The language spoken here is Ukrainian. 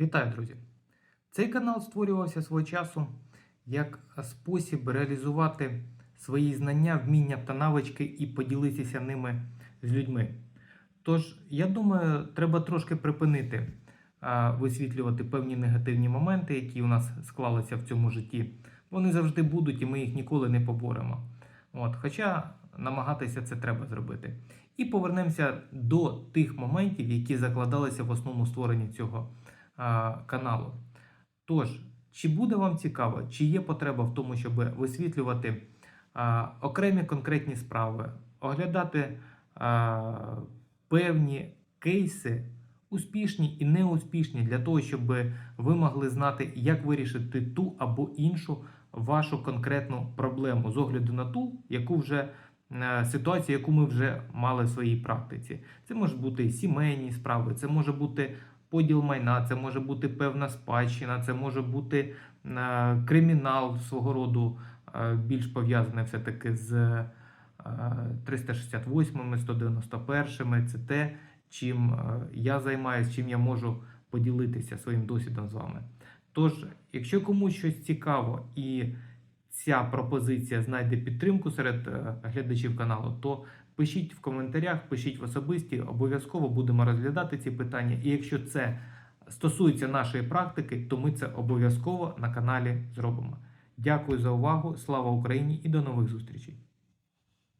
Вітаю, друзі! Цей канал створювався свого часу як спосіб реалізувати свої знання, вміння та навички і поділитися ними з людьми. Тож, я думаю, треба трошки припинити висвітлювати певні негативні моменти, які у нас склалися в цьому житті. Вони завжди будуть, і ми їх ніколи не поборемо. От, хоча намагатися це треба зробити. І повернемося до тих моментів, які закладалися в основному створенні цього каналу. Тож, чи буде вам цікаво, чи є потреба в тому, щоб висвітлювати окремі конкретні справи, оглядати певні кейси, успішні і неуспішні, для того, щоб ви могли знати, як вирішити ту або іншу вашу конкретну проблему з огляду на ту, яку вже е, ситуацію, яку ми вже мали в своїй практиці. Це може бути сімейні справи, це може бути поділ майна, це може бути певна спадщина, це може бути е, кримінал свого роду, е, більш пов'язаний все-таки з е, 368, 191. Це те, чим е, я займаюся, чим я можу поділитися своїм досвідом з вами. Тож, якщо комусь щось цікаво і ця пропозиція знайде підтримку серед е, глядачів каналу, то пишіть в коментарях, пишіть в особисті, обов'язково будемо розглядати ці питання. І якщо це стосується нашої практики, то ми це обов'язково на каналі зробимо. Дякую за увагу, слава Україні і до нових зустрічей!